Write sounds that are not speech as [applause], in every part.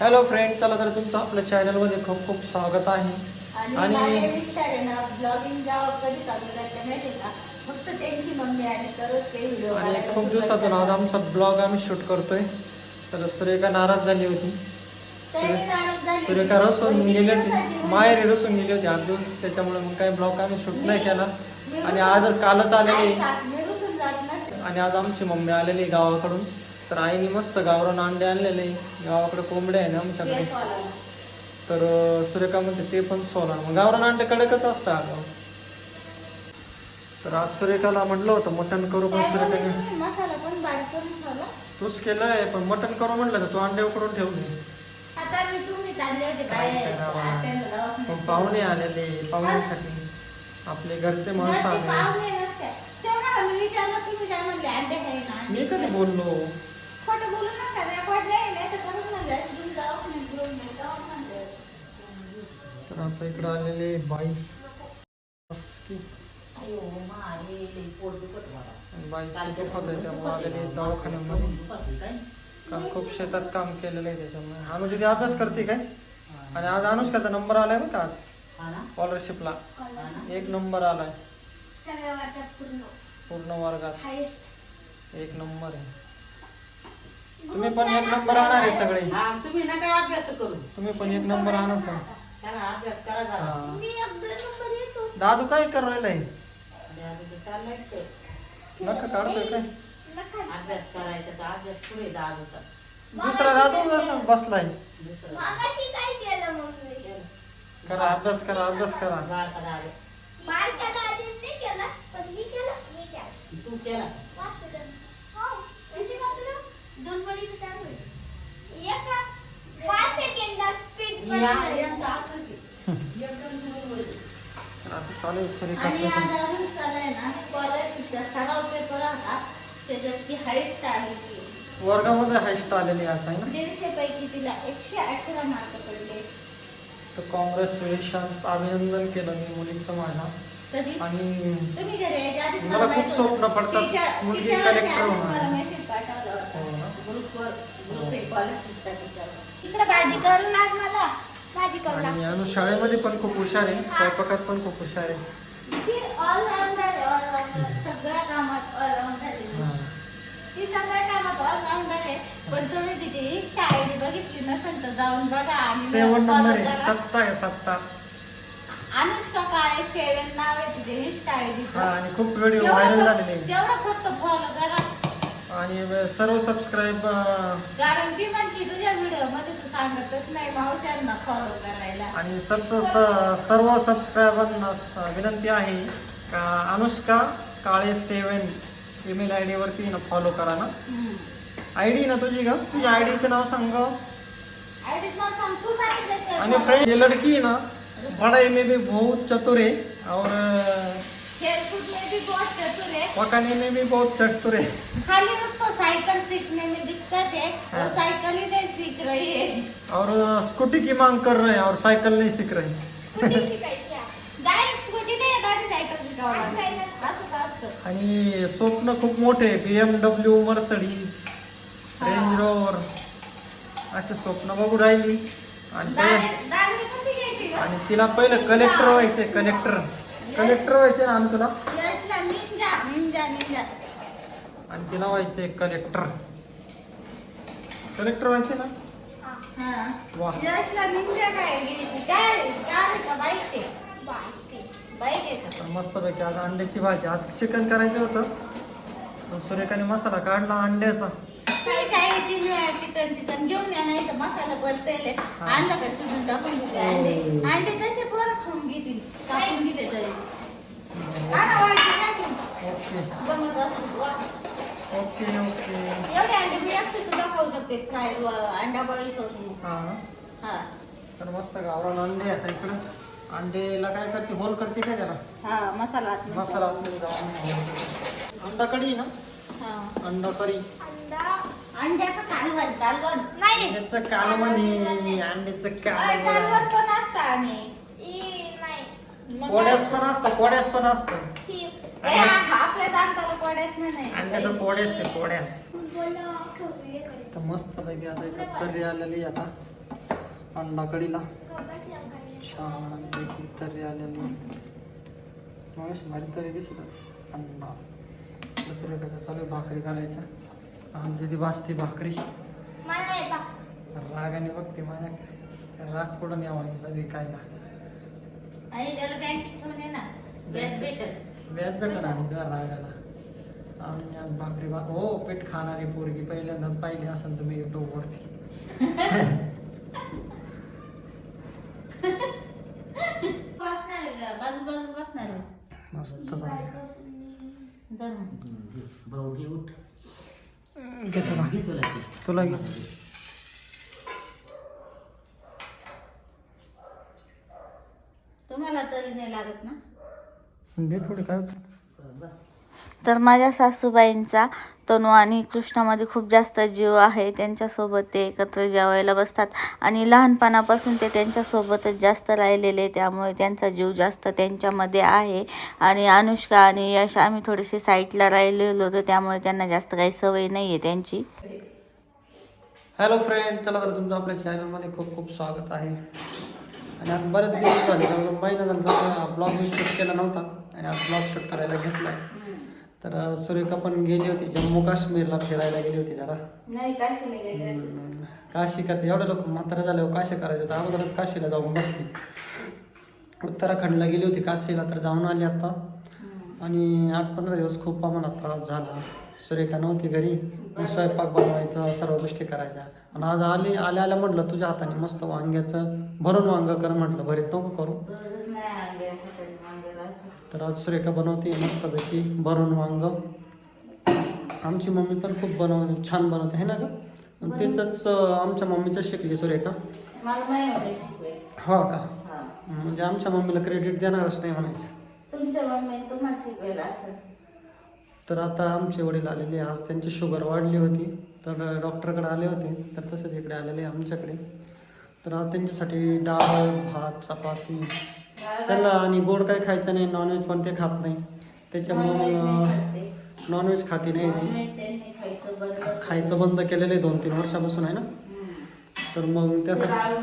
Hello friend चला तर तुमचं आपल्या चॅनलमध्ये खूप खूप स्वागत आहे. आणि आणि- माझे मिस्टर आहे ना ब्लॉगिंग जेव्हा कधी चालू करायचं माहिती आहे का? फक्त त्यांची मम्मी आणि तरच ते व्हिडिओ आणि खूप दिवसातून आज आमचा ब्लॉग आम्ही शूट करतोय. तर सुरेखा नाराज झाली होती. सुरेखा रसून गेली होती. माहेरी रसून गेली होती आठ दिवस. त्याच्यामुळे मग काही ब्लॉग आम्ही शूट नाही केला. आणि आज कालच आलेली आणि आज आमची मम्मी आलेली गावाकडून. तर आईने मस्त गावरान अंडे आणलेले. गावाकडे कोंबडे आहे ना आमच्याकडे. तेच. तर सुरेखा म्हणते ते पण सोला. मग गावरान अंडे कडकच असतं अगं. तर आज सुरेखाला म्हटलं होतं मटण करू पण बोलले सुरेखाने तुम्ही? मसाला पण तूच मटण करू म्हटलं तर तू अंडे उकडून ठेवले पाहुणे आलेले पाहुण्यासाठी. आपले घरचे माणसं आले मी आहे कधी आहे. बोललो? खोटं बोलू नका रेकॉर्ड नाही नाही तर खरंच म्हणलं तुम्ही दवाखान्यात गेले तेव्हा म्हणलं तर आता इकडे आलेले बाई बस की. अयो मारे पोट दुखत मला. बाईचं दुखत आहे त्यामुळे आलेले दवाखान्यामध्ये काल खूप शेतात काम केलेलं आहे त्याच्यामुळे अनुज ती अभ्यास करते काय आणि आज अनुष्काचा नंबर आलाय बरं का आज हा स्कॉलरशिपला एक नंबर आलाय पूर्ण पूर्ण वर्गात एक नंबर आहे तुम्ही पण एक नंबर आणणार आहे सगळे हा, तुम्ही ना काय अभ्यास करू तुम्ही पण एक नंबर आणा सर करा अभ्यास करा जरा हा. मी अगदी नंबर येतो दादू काय करू राहिलाय आणि चाललंय तर. नका काढतोय काय नका. अभ्यास करायचा तर अभ्यास पुढे दादूचा दुसरा दादू कसा बसलाय दुसरं मागाशी काय केलं मग मी? केलं. करा अभ्यास करा अभ्यास करा बारका दादू. बारक्या दादीने नाही केलं, पण मी केलं. मी केलं. तू केला. हो. किती वाचलं? दोन वळीचं चार वळी. एका पाच सेकंदात पीक या- बनलं. यांचं असंच आहे. एकदम दोन वळी. तर आता चालू आहे आणि आज अनुष्काला आहे ना स्कॉलरशिपचा सराव पेपर होता त्याच्यात ती हायस्ट आली ती वर्गामध्ये हायस्ट आलेली आहे ना दीडशे पैकी तिला एकशे अठरा मार्क पडले तर कॉंग्रॅच्युलेशन्स अभिनंदन केलं मी मुलीचं माझ्या कधी आणि तुम्ही घरी यायच्या आधीच मला खूप माहीत होतं. स्वप्न पडतात. तिच्या- मुलगी तिच्यावर मी collector आधीच होणार. मला message पाठवला होता. हो ना? ग्रुपवर ग्रुप आहे स्कॉलरशिपचा तिच्यावर. इकडे भाजी करू लाग मला आणि अनु शाळेमध्ये पण खूप हुशार आहे स्वयंपाकात पण खूप हुशार आहे. ऑलराऊंडर आहे सगळ्या कामात ऑलराऊंडर आहे. ती सगळ्या कामात ऑलराऊंडर आहे. पण तुम्ही तिची बघितली नसेल तर जाऊन बघा आणि सेवन नंबर आहे. सत्ता आहे सत्ता. अनुष्का काळे सेवन नाव आहे तिचे इंस्टा आयडीचं हा, आणि खूप व्हिडिओ व्हायरल झालेले. तेवढं फक्त फॉलो करा. आणि सर्व सबस्क्राईब कारण ती म्हणते तुझ्या व्हिडिओमध्ये तू सांगतच नाही मावशांना फॉलो करायला. आणि सर्व सर्व सबस्क्रायबांना स- विनंती आहे का Anushka Kale seven email I डीवरती ना फॉलो करा ना. आय डी ना तुझी का तुझ्या आय डीचं नाव सांग आयडीच नाव सांग तू सांगितलं आणि फ्रेंड ये लड़की ना पढ़ाई में भी बहुत चतुर है और भी बहुत चतुर है पकाने में भी बहुत चतुर है खाली उसको साइकिल सीखने में दिक्कत है. वो। साइकिल ही नहीं सीख रही है और स्कूटी की मांग कर रहे हैं और साइकिल नहीं सीख रहे [laughs] आणि स्वप्न खूप मोठे B M W Mercedes Range Rover असे स्वप्न बघू राहिली. आणि तिला पहिलं कलेक्टर व्हायचंय कलेक्टर कलेक्टर व्हायचे ना आणि तुला? आणि तिला व्हायचंय कलेक्टर कलेक्टर व्हायचे ना? हा. वा. यशला निंजा काय घ्यायची? काय कार आहे का बाईक आहे बाईक आहे का तर मस्तपैकी आज अंड्याची भाजी. आज चिकन करायचं होतं. तर सुरेखाने मसाला काढला अंड्याचा. चिकन चिकन घेऊन या नाही तर मसाला. आणलं का शिजून टाकून हो. अंडे? अंडे तसे बरं खाऊन घेतील? टाकून तरी. टाकून. ओके. ओके ओके एवढे अंडे मी असते सुद्धा खाऊ शकते. फ्राय अंडा बॉईल करून. हा. हा. तर मस्त गावरान अंडे आता इकडं. अंडेला काय करते? होल करते काय त्याला? हा मसाला आतमध्ये. मसाला आतमध्ये जाऊन अंडा कढी ना? हा. अंडा करी अंड्याचं कालवण कालवण. नाही. अंड्याचं कालवण अंड्याचं कालवण. कालवण पण असतं आणि. मग कोड्यास पण असतं कोड्यास पण असतं. अंड्याचं कोड्यास आहे कोड्यास तर मस्त पैकी आता इकडे तर्री आलेली आता. अंडा कढीला अंगाने. छान पैकी तर्री आलेली मग भारी तरी दिसतात. अंडा दुसरं कसं चालू आहे? भाकरी घालायच्या. आमची ती भाजती भाकरी. मला नाही बा. रागाने बघते माझ्या. राग पुढं न्यावा हिचा विकायला व्याज भेटलं आणि त्या रागाला आणि आज भाकरी भा हो पीठ खाणारी पोरगी पहिल्यांदाच पाहिली असेल तुम्ही युट्यूबवरती. मस्त तुला घे. तुम्हाला तरी नाही लागत ना? दे थोडी काय तर माझ्या सासूबाईंचा तनू आणि कृष्णामध्ये खूप जास्त जीव आहे. त्यांच्यासोबत ते एकत्र जेवायला बसतात. आणि लहानपणापासून ते त्यांच्यासोबतच जास्त राहिलेले त्यामुळे त्यांचा जीव जास्त त्यांच्यामध्ये आहे. आणि अनुष्का आणि यश आम्ही थोडेसे साईडला राहिलेलो होतो. त्यामुळे त्यांना जास्त काही सवय नाही आहे त्यांची. हॅलो फ्रेंड चला तर तुमचं आपल्या चॅनलमध्ये खूप खूप स्वागत आहे. आणि आज बरेच दिवस झाले कारण महिना झाला ब्लॉग मी शूट केला नव्हता आणि आज ब्लॉग शूट करायला घेतला तर सुरेखा पण गेली होती जम्मू काश्मीरला फिरायला गेली होती जरा. हम्म, काशी करते एवढे लोक म्हातारे झाल्यावर काशी करायचं तर अगोदरच काशीला जाऊन बसली. उत्तराखंडला गेली होती काशीला तर जाऊन आली आता. आणि आठ पंधरा दिवस खूप आम्हाला त्रास झाला. सुरेखा नव्हती घरी मग स्वयंपाक बनवायचा सर्व गोष्टी करायच्या. आणि आज आले आल्या आल्या म्हटलं तुझ्या हाताने मस्त वांग्याचं भरून वांग कर म्हटलं. भरीत नको करू. तर आज सुरेखा बनवते मस्तपैकी भरून वांग. आमची मम्मी पण खूप बनव छान बनवते है ना ग? तेच आमच्या मम्मीचं शिकली सुरेखा. हो का? म्हणजे आमच्या मम्मीला क्रेडिट देणारच नाही म्हणायचं तुमच्या मम्मी तुम्हाला शिकवेल असं तर आता आमचे वडील आलेले आज त्यांची शुगर वाढली होती. तर डॉक्टरकडे आले होते तर तसंच इकडे आलेले आमच्याकडे. तर आज त्यांच्यासाठी डाळ भात चपाती त्यांना आणि गोड काय खायचं नाही नॉनव्हेज पण ते खात नाही. त्याच्यामुळं नॉनव्हेज खाती नाही ती. त्यांनी खायचं बंद खायचं बंद केलेलं आहे दोन तीन वर्षापासून आहे ना? तर मग त्यासाठी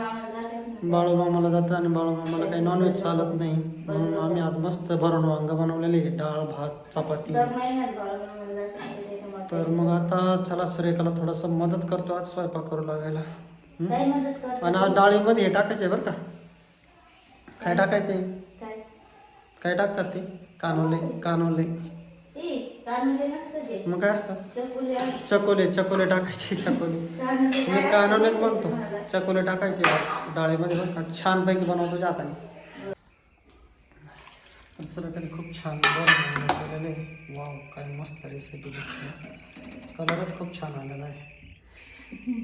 बाळू मामा जातात ना. बाळू मामाला जातं आणि बाळू मामाला काही नॉनव्हेज चालत नाही. म्हणून आम्ही आज मस्त भरून वांग बनवलेले. डाळ भात चपाती. तर मग आता चला सुरेखाला थोडंसं मदत करतो आज स्वयंपाक करू लागायला? आणि आज डाळीमध्ये हे टाकायचं आहे बरं का? काय टाकायचं आहे काय? टाकतात ते? नसतं ते. मग काय असतं? चकुली असतं. चकोले टाकायचे चकोले. मी कानोलेच असतं बनतो? चकोले टाकायचे डाळीमध्ये का छानपैकी बनवतो जे हाताने तर खूप छान आहे. वाव काय मस्त रेसिपी दिसते. कलरच खूप छान आलेला आहे.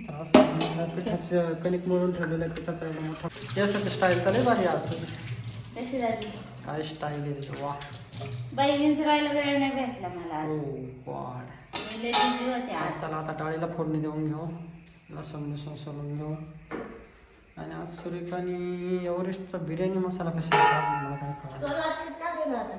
तर असं पिठाचं कणिक मळून ठेवलेलं आहे पिठाचा मोठा. यासाठी स्टाईल चालेल भारी झाली? काय स्टाईल आहे त्याची? वा बाई विंचरायला वेळ नाही भेटला मला आज. ओ गॉड मी लय busy होते आज. चला आता डाळीला फोडणी देऊन घेऊ. लसूण लसूण सोलून घेऊ. आणि आज सुरेखाने एव्हरेस्टचा बिर्याणी मसाला कसा मला काय कळलं तो रात्रीत का गेला होता?